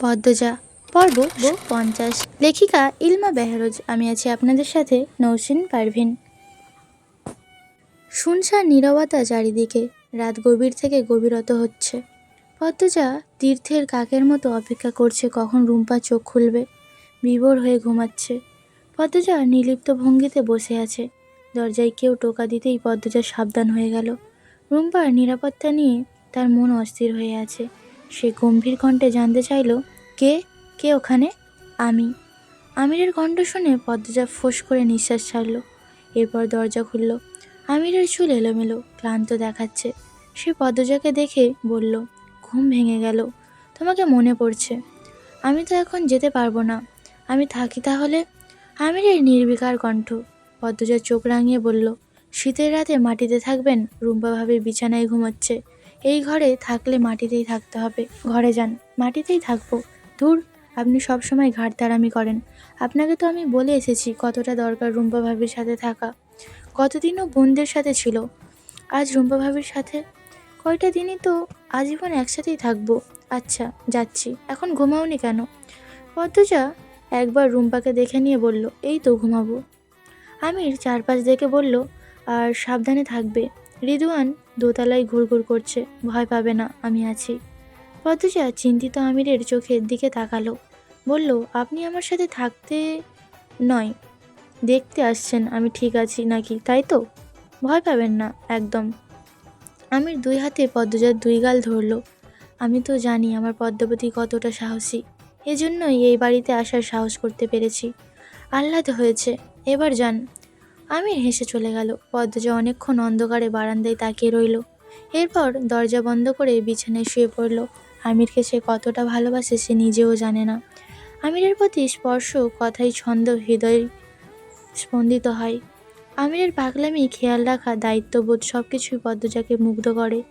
পদ্মজা, পর্ব পঞ্চাশ। লেখিকা ইলমা বেহরোজ, আমি আছি আপনাদের সাথে নৌসিন পারভিন। শুনশান নীরবতা চারিদিকে, রাত গভীর থেকে গভীরত হচ্ছে। পদ্মজা তীর্থের কাকের মতো অপেক্ষা করছে, কখন রুম্পা চোখ খুলবে, বিভোর হয়ে ঘুমাচ্ছে। পদ্মজা নিলিপ্ত ভঙ্গিতে বসে আছে, দরজায় কেউ টোকা দিতেই পদ্মজা সাবধান হয়ে গেল। রুম্পার নিরাপত্তা নিয়ে তার মন অস্থির হয়ে আছে। সে গম্ভীর কণ্ঠে জানতে চাইল, কে? কে ওখানে? আমি। আমিরের কণ্ঠ শুনে পদ্মজা ফোঁস করে নিঃশ্বাস ছাড়ল। এরপর দরজা খুলল। আমিরের চুল এলোমেলো, ক্লান্ত দেখাচ্ছে। সে পদ্মজাকে দেখে বলল, ঘুম ভেঙে গেল। তোমাকে মনে পড়ছে। আমি তো এখন যেতে পারব না। আমি থাকি তাহলে? আমিরের নির্বিকার কণ্ঠ। পদ্মজা চোখ রাঙিয়ে বলল, শীতের রাতে মাটিতে থাকবেন? রুম্পা ভাবে বিছানায় ঘুমোচ্ছে। এই ঘরে থাকলে মাটিতেই থাকতে হবে। ঘরে যান, মাটিতেই থাকব। ধুর, আপনি সব সময় ঘাটতারামি করেন। আপনাকে তো আমি বলে এসেছি কতটা দরকার রুম্পা ভাবির সাথে থাকা। কতদিনও বোনদের সাথে ছিল। আজ রুম্পা ভাবির সাথে? কয়টা দিনই তো আজীবন একসাথেই থাকব। আচ্ছা যাচ্ছি। এখন ঘুমাওনি কেন? পদ্মজা একবার রুম্পাকে দেখে নিয়ে বলল, এই তো ঘুমাবো। আমির চারপাশ দেখে বলল, আর সাবধানে থাকবে। রিদুয়ান দোতলায় ঘুরঘুর করছে, ভয় পাবে না, আমি আছি। পদ্মজা চিন্তিত আমিরের চোখের দিকে তাকালো, বলল, আপনি আমার সাথে থাকতে নয়, দেখতে আসছেন, আমি ঠিক আছি নাকি, তাই তো? ভয় পাবেন না, একদম। আমির দুই হাতে পদ্মজার দুই গাল ধরলো, আমি তো জানি আমার পদ্মাবতী কতটা সাহসী, এজন্যই এই বাড়িতে আসার সাহস করতে পেরেছি। আহ্লাদ হয়েছে, এবার যান আমির হেসে চলে গেল। পদ্মজা অনেকক্ষণ অন্ধকারে বারান্দায় তাকিয়ে রইল। এরপর দরজা বন্ধ করে বিছানায় শুয়ে পড়ল। আমিরকে সে কতটা ভালোবাসে সে নিজেও জানে না। আমিরের প্রতি স্পর্শ কথাই ছন্দ, হৃদয় স্পন্দিত হয়। আমিরের পাগলামি, খেয়াল রাখা, দায়িত্ববোধ সব কিছুই পদ্মজাকে মুগ্ধ করে।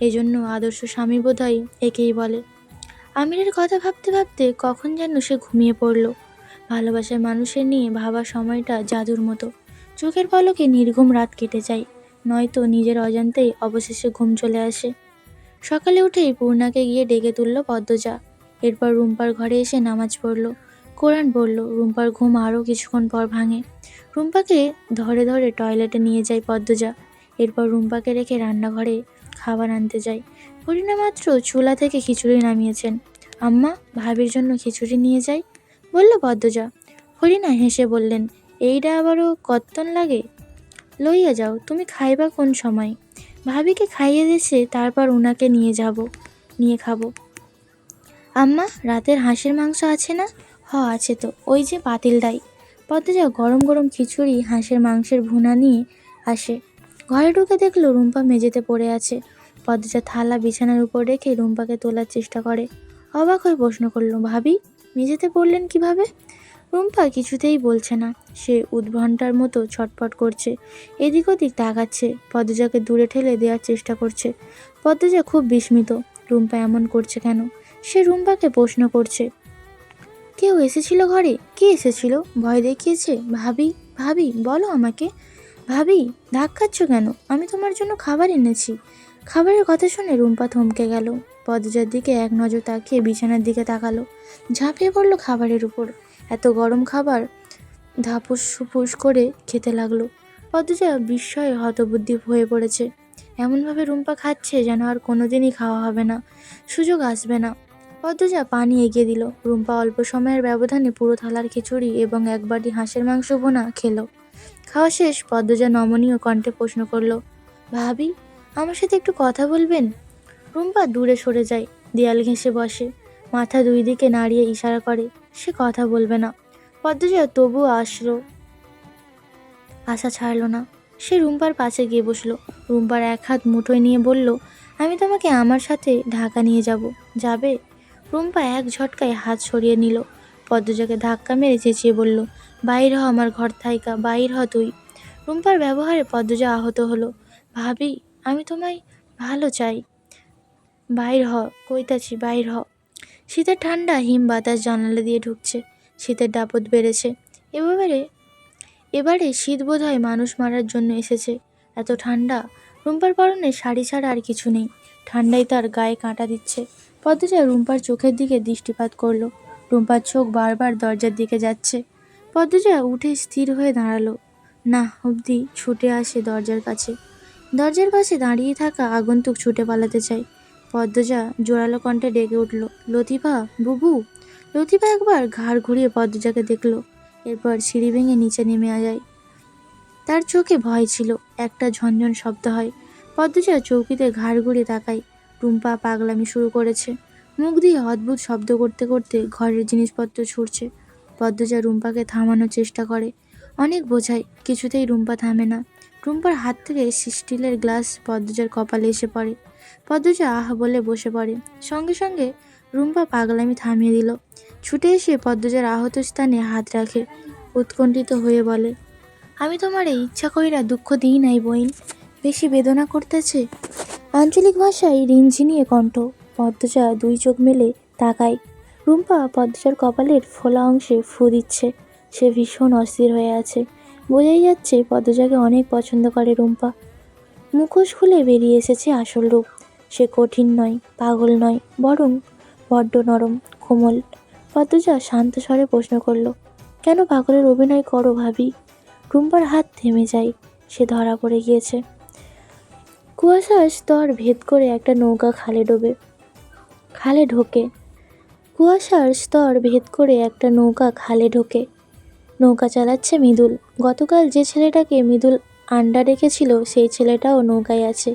এজন্য আদর্শ স্বামী বোধহয় একেই বলে। আমিরের কথা ভাবতে ভাবতে কখন যেন সে ঘুমিয়ে পড়ল। ভালোবাসার মানুষের নিয়ে ভাবা সময়টা জাদুর মতো। চোখের পলকে নির্ঘুম রাত কেটে যায়। নয়তো নিজের অজান্তেই অবশেষে ঘুম চলে আসে। সকালে উঠেই পূর্ণাকে গিয়ে ডেকে তুলল পদ্মজা। এরপর রুম্পার ঘরে এসে নামাজ পড়ল। কোরআন পড়ল। রুম্পার ঘুম আরও কিছুক্ষণ পর ভাঙে। রুম্পাকে ধরে ধরে টয়লেটে নিয়ে যায় পদ্মজা। এরপর রুম্পাকে রেখে রান্নাঘরে খাবার আনতে যায়। মাত্র চুলা থেকে খিচুড়ি নামিয়েছেন। আম্মা, ভাবির জন্য খিচুড়ি নিয়ে যাই বলল পদ্মজা। হরিণা হেসে বললেন এইটা আবারও কত্তন লাগে? লইয়া যাও, তুমি খাইবা কোন সময়? ভাবিকে খাইয়ে দিছে তারপর ওনাকে নিয়ে যাব, নিয়ে খাব। আম্মা, রাতের হাঁসের মাংস আছে না? হ, আছে তো, ওই যে পাতিলটাই পদ্মজা গরম গরম খিচুড়ি, হাঁসের মাংসের ভুনা নিয়ে আসে। ঘরে ঢুকে দেখল রুম্পা মেঝেতে পড়ে আছে। পদ্মজা থালা বিছানার উপর রেখে রুম্পাকে তোলার চেষ্টা করে। অবাক হয়ে প্রশ্ন করল, ভাবি, মেঝেতে পড়লেন কীভাবে? রুম্পা কিছুতেই বলছে না। সে উদ্ভণ্টার মতো ছটফট করছে। এদিক ওদিক তাকাচ্ছে। পদ্মজাকে দূরে ঠেলে দেওয়ার চেষ্টা করছে। পদ্মজা খুব বিস্মিত। রুম্পা এমন করছে কেন? সে রুম্পাকে প্রশ্ন করছে। কেউ এসেছিল ঘরে? কে এসেছিল? ভয় দেখিয়েছে? ভাবি ভাবি, বলো আমাকে। ভাবি ধাক্কাচ্ছ কেন? আমি তোমার জন্য খাবার এনেছি। খাবারের কথা শুনে রুম্পা থমকে গেল। পদ্মজার দিকে এক নজর তাকিয়ে বিছানার দিকে তাকালো। ঝাঁপিয়ে পড়ল খাবারের উপর। এত গরম খাবার ধাপুস সুপুস করে খেতে লাগল। পদ্মজা বিস্ময়ে হতবুদ্ধি হয়ে পড়েছে। এমনভাবে রুম্পা খাচ্ছে যেন আর কোনোদিনই খাওয়া হবে না, সুযোগ আসবে না। পদ্মজা পানি এগিয়ে দিল। রুম্পা অল্প সময়ের ব্যবধানে পুরো থালার খিচুড়ি এবং এক বাটি হাঁসের মাংস ভোনা খেলো। খাওয়া শেষ, পদ্মজা নমনীয় কণ্ঠে প্রশ্ন করল, ভাবি, আমার সাথে একটু কথা বলবেন? রুম্পা দূরে সরে যায়, দেয়াল ঘেঁষে বসে। মাথা দুই দিকে নাড়িয়ে ইশারা করে সে কথা বলবে না। পদ্মজা তবুও আসলো। আশা ছাড়লো না। সে রুম্পার পাশে গিয়ে বসল। রুম্পার এক হাত মুঠোয় নিয়ে বলল, আমি তোমাকে আমার সাথে ঢাকা নিয়ে যাব। যাবে? রুম্পা এক ঝটকায় হাত সরিয়ে নিল। পদ্মজাকে ধাক্কা মেরে চেঁচিয়ে বলল, বাইর হ আমার ঘর থাইকা, বাইর হ তুই। রুম্পার ব্যবহারে পদ্মজা আহত হলো। ভাবি, আমি তোমায় ভালো চাই। বাইর হ, কইতাছি, বাইর হ। শীতের ঠান্ডা, হিম বাতাস জানালা দিয়ে ঢুকছে, শীতের দাপট বেড়েছে। এবারে এবারে শীত বোধ হয় মানুষ মারার জন্য এসেছে। এত ঠান্ডা, রুম্পার পরনে শাড়ি ছাড়া আর কিছু নেই। ঠান্ডায় তার গায়ে কাঁটা দিচ্ছে। পদ্মজা রুম্পার চোখের দিকে দৃষ্টিপাত করল। রুম্পার চোখ বারবার দরজার দিকে যাচ্ছে। পদ্মজা উঠে স্থির হয়ে দাঁড়াল। না, অবধি ছুটে আসে দরজার কাছে। দরজার পাশে দাঁড়িয়ে থাকা আগন্তুক ছুটে পালাতে চায়। পদ্মজা জোরালো কণ্ঠে ডেকে উঠল, লতিফা, বুবু? লতিফা একবার ঘাড় ঘুরিয়ে পদ্মজাকে দেখল, এরপর সিঁড়ি ভেঙে নিচে নেমে যায়। তার চোখে ভয় ছিল, একটা ঝনঝন শব্দ হয়। পদ্মজা চৌকিতে ঘাড় ঘুরিয়ে তাকায়, টুম্পা পাগলামি শুরু করেছে। মুখ দিয়ে অদ্ভুত শব্দ করতে করতে ঘরের জিনিসপত্র ছুটছে পদ্মজা রুম্পাকে থামানোর চেষ্টা করে। অনেক বোঝায়, কিছুতেই রুম্পা থামে না। রুম্পার হাত থেকে স্টিলের গ্লাস পদ্মজার কপালে এসে পড়ে। পদ্মজা আহ বলে বসে পড়ে। সঙ্গে সঙ্গে রুম্পা পাগলামি থামিয়ে দিল। ছুটে এসে পদ্মজার আহত স্থানে হাত রাখে, উৎকণ্ঠিত হয়ে বলে, আমি তোমার এই ইচ্ছা কইরা দুঃখ দিই নাই বইন। বেশি বেদনা করতেছে? আঞ্চলিক ভাষায় রিনঝিনিয়ে কণ্ঠ। পদ্মজা দুই চোখ মেলে তাকায়। রুম্পা পদ্মজার কপালের ফোলা অংশে ফু দিচ্ছে। সে ভীষণ অস্থির হয়ে আছে। বোঝাই যাচ্ছে পদ্মজাকে অনেক পছন্দ করে রুম্পা। মুখোশ খুলে বেরিয়ে এসেছে আসল রূপ। সে কঠিন নয়, পাগল নয়, বরং বড্ড নরম, কোমল। পদ্মজা শান্ত স্বরে প্রশ্ন করল, কেন পাগলের অভিনয় করো ভাবি? রুম্বার হাত থেমে যায়, সে ধরা পড়ে গিয়েছে। কুয়াশার স্তর ভেদ করে একটা নৌকা খালে ডোবে, খালে ঢোকে। কুয়াশার স্তর ভেদ করে একটা নৌকা খালে ঢোকে। নৌকা চালাচ্ছে মৃদুল। গতকাল যে ছেলেটাকে মৃদুল আন্ডা রেখেছিল সেই ছেলেটাও নৌকায় আছে।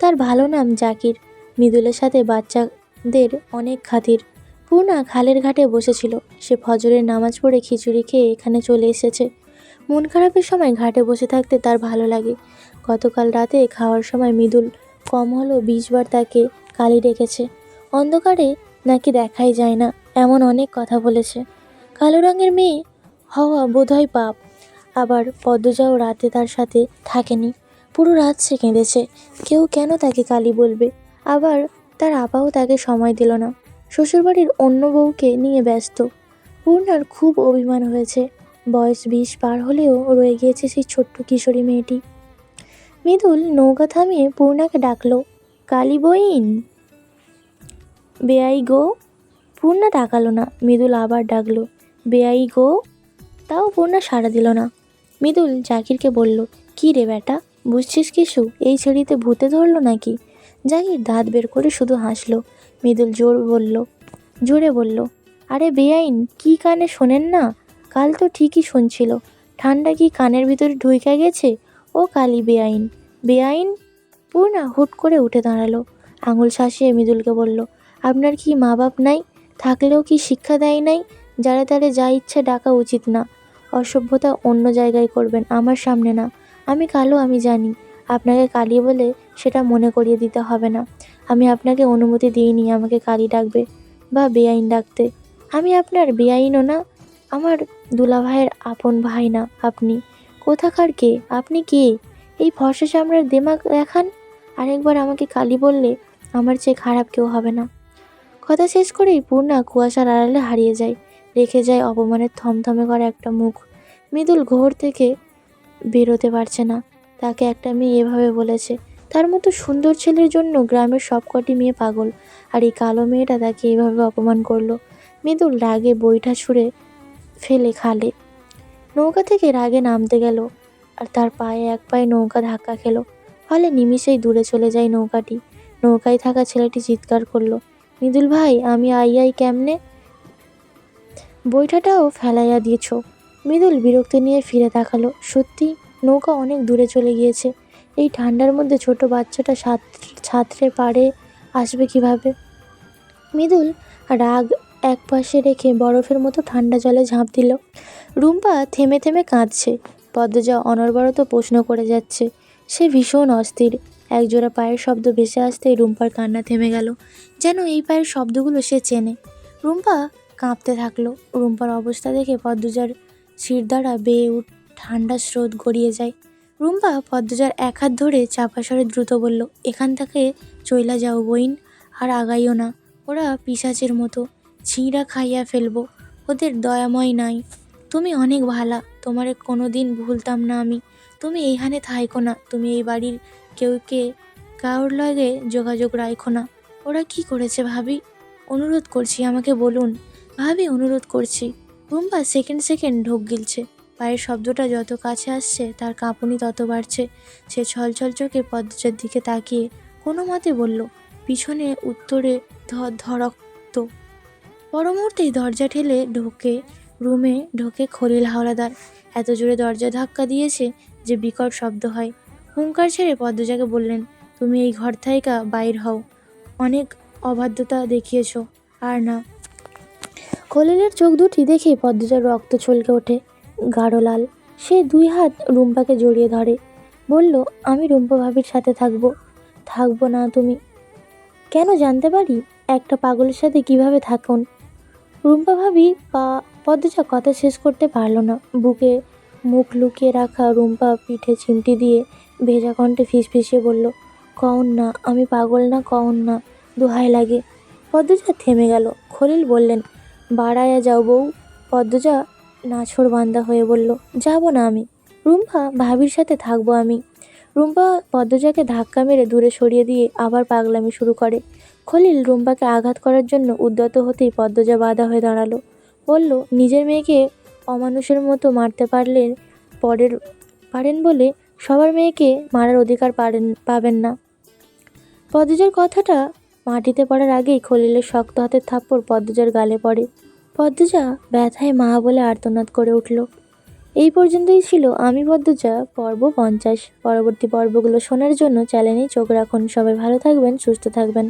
তার ভালো নাম জাকির। মৃদুলের সাথে বাচ্চাদের অনেক খাতির। পূর্ণা খালের ঘাটে বসেছিল। সে ফজরের নামাজ পড়ে খিচুড়ি খেয়ে এখানে চলে এসেছে। মন খারাপের সময় ঘাটে বসে থাকতে তার ভালো লাগে। গতকাল রাতে খাওয়ার সময় মৃদুল কম হলো বিশবার তাকে কালি ডেকেছে। অন্ধকারে নাকি দেখাই যায় না, এমন অনেক কথা বলেছে। কালো রঙের মেয়ে হওয়া বোধহয় পাপ। আবার পদ্মজাও রাতে তার সাথে থাকেনি। পুরো রাত সে কেঁদেছে। কেউ কেন তাকে কালি বলবে? আবার তার আপাও তাকে সময় দিল না। শ্বশুরবাড়ির অন্য বউকে নিয়ে ব্যস্ত। পূর্ণার খুব অভিমান হয়েছে। বয়স বিশ পার হলেও রয়ে গিয়েছে সেই ছোট্ট কিশোরী মেয়েটি। মৃদুল নৌকা থামিয়ে পূর্ণাকে ডাকলো, কালী বইন? বেআই গো? পূর্ণা ডাকালো না। মৃদুল আবার ডাকলো, বেআই গো? তাও পূর্ণা সাড়া দিল না। মৃদুল জাকিরকে বলল, কি রে বেটা বুঝছিস কিছু এই ছেড়িতে ভূতে ধরলো নাকি? জাকির দাঁত বের করে শুধু হাসলো। মৃদুল জোর বলল, জোরে বলল, আরে বেআইন, কি কানে শোনেন না? কাল তো ঠিকই শুনছিল। ঠান্ডা কি কানের ভিতরে ঢুইকা গেছে? ও কালি বেআইন। বেআইন? পূর্ণা হুট করে উঠে দাঁড়াল। আঙুল শাসিয়ে মৃদুলকে বলল, আপনার কি মা বাপ নাই? থাকলেও কি শিক্ষা দেয় নাই? যারা তারে যা ইচ্ছে ডাকা উচিত না। অসভ্যতা অন্য জায়গায় করবেন, আমার সামনে না। আমি কালো, আমি জানি। আপনাকে কালি বলে সেটা মনে করিয়ে দিতে হবে না। আমি আপনাকে অনুমতি দিইনি, আমাকে কালি ডাকবে বা বেআইন ডাকতে। আমি আপনার বেআইনও না, আমার দুলা ভাইয়ের আপন ভাই না, আপনি। কোথাকার কে? আপনি কে? এই ফর্সা চামড়ার দেমাগ দেখান। আরেকবার আমাকে কালি বললে আমার চেয়ে খারাপ কেউ হবে না। কথা শেষ করেই পূর্ণা কুয়াশার আড়ালে হারিয়ে যায়। রেখে যায় অপমানের থমথমে করা একটা মুখ। মৃদুল ঘোর থেকে বেরোতে পারছে না। তাকে একটা মেয়ে এভাবে বলেছে। তার মতো সুন্দর ছেলের জন্য গ্রামের সবকটি মেয়ে পাগল। আর এই কালো মেয়েটা তাকে এভাবে অপমান করল। মৃদুল রাগে বইটা ছুঁড়ে ফেলে খালে। নৌকা থেকে রাগে নামতে গেল। আর তার পায়ে এক পায়ে নৌকা ধাক্কা খেলো। ফলে নিমিষেই দূরে চলে যায় নৌকাটি। নৌকায় থাকা ছেলেটি চিৎকার করল, মৃদুল ভাই, আমি আই আই কেমনে? বইটাটাও ফেলাইয়া দিয়েছ। মৃদুল বিরক্তি নিয়ে ফিরে তাকালো। সত্যি, নৌকা অনেক দূরে চলে গিয়েছে। এই ঠান্ডার মধ্যে ছোট বাচ্চাটা ছাত্রে পাড়ে আসবে কীভাবে? মৃদুল রাগ এক পাশে রেখে বরফের মতো ঠান্ডা জলে ঝাঁপ দিল। রুম্পা থেমে থেমে কাঁদছে। পদ্মজা অনর্বরত প্রশ্ন করে যাচ্ছে। সে ভীষণ অস্থির। একজোড়া পায়ের শব্দ ভেসে আসতেই রুম্পার কান্না থেমে গেল। যেন এই পায়ের শব্দগুলো সে চেনে। রুম্পা কাঁপতে থাকল। রুম্পার অবস্থা দেখে পদ্মজার শিরদাঁড়া বেয়ে উঠ ঠান্ডা স্রোত গড়িয়ে যায়। রুম্পা পদ্মজার এক হাত ধরে চাপা স্বরে দ্রুত বলল, এখান থেকে চইলা যাও বইন, আর আগাইও না। ওরা পিসাচের মতো, ছিঁড়া খাইয়া ফেলব। ওদের দয়াময় নাই। তুমি অনেক ভালা, তোমারে কোনো দিন ভুলতাম না আমি। তুমি এইখানে থাইকো না, তুমি এই বাড়ির কেউকে কারোর লগে যোগাযোগ রাখো না। ওরা কি করেছে ভাবি? অনুরোধ করছি, আমাকে বলুন। ভাবি, অনুরোধ করছি। রুম্পা সেকেন্ড সেকেন্ড ঢোক গিলছে। পায়ের শব্দটা যত কাছে আসছে, তার কাঁপুনি তত বাড়ছে। সে ছলছল চোখে পদ্মজার দিকে তাকিয়ে কোনো মতে বলল, পিছনে, উত্তরে ধর ধরক্ত। পর মুহূর্তেই দরজা ঠেলে ঢোকে, রুমে ঢোকে খলিল হাওলাদার। এত জোরে দরজা ধাক্কা দিয়েছে যে বিকট শব্দ হয়। হুঙ্কার ছেড়ে পদ্মজাকে বললেন, তুমি এই ঘর থাইকা বাইর হও। অনেক অবাধ্যতা দেখিয়েছ। আর না খলিলের চোখ দুটি দেখে পদ্মজার রক্ত ছলকে ওঠে। গাঢ় লাল। সে দুই হাত রুম্পাকে জড়িয়ে ধরে। বলল, আমি রুম্পা ভাবির সাথে থাকব। থাকব না তুমি। কেন জানতে পারি? একটা পাগলের সাথে কীভাবে থাকুন? রুম্পা ভাবি পা, পদ্মজা কথা শেষ করতে পারল না। বুকে মুখ লুকিয়ে রাখা রুম্পা পিঠে চিমটি দিয়ে ভেজা কণ্ঠে ফিসফিসিয়ে বলল কন না, আমি পাগল না কন না। দোহাই লাগে। পদ্মজা থেমে গেল। খলিল বললেন বাড়ায়া যাও বউ। পদ্মজা নাছর বান্দা হয়ে বলল, যাব না আমি। রুম্পা ভাবির সাথে থাকব আমি। রুম্পা পদ্মজাকে ধাক্কা মেরে দূরে সরিয়ে দিয়ে আবার পাগলামি শুরু করে। খলিল রুম্পাকে আঘাত করার জন্য উদ্যত হতেই পদ্মজা বাধা হয়ে দাঁড়াল। বলল, নিজের মেয়েকে অমানুষের মতো মারতে পারলে পরের পারেন বলে সবার মেয়েকে মারার অধিকার পারেন, পাবেন না। পদ্মজার কথাটা মাটিতে পড়ার আগেই খলিলের শক্ত হাতের থাপ্পড় পদ্মজার গালে পড়ে। পদ্মজা ব্যথায় মা বলে আর্তনাদ করে উঠল। এই পর্যন্তই ছিল আমি পদ্মজা, পর্ব পঞ্চাশ। পরবর্তী পর্বগুলো শোনার জন্য চ্যানেলেই চোখ রাখুন। সবাই ভালো থাকবেন, সুস্থ থাকবেন।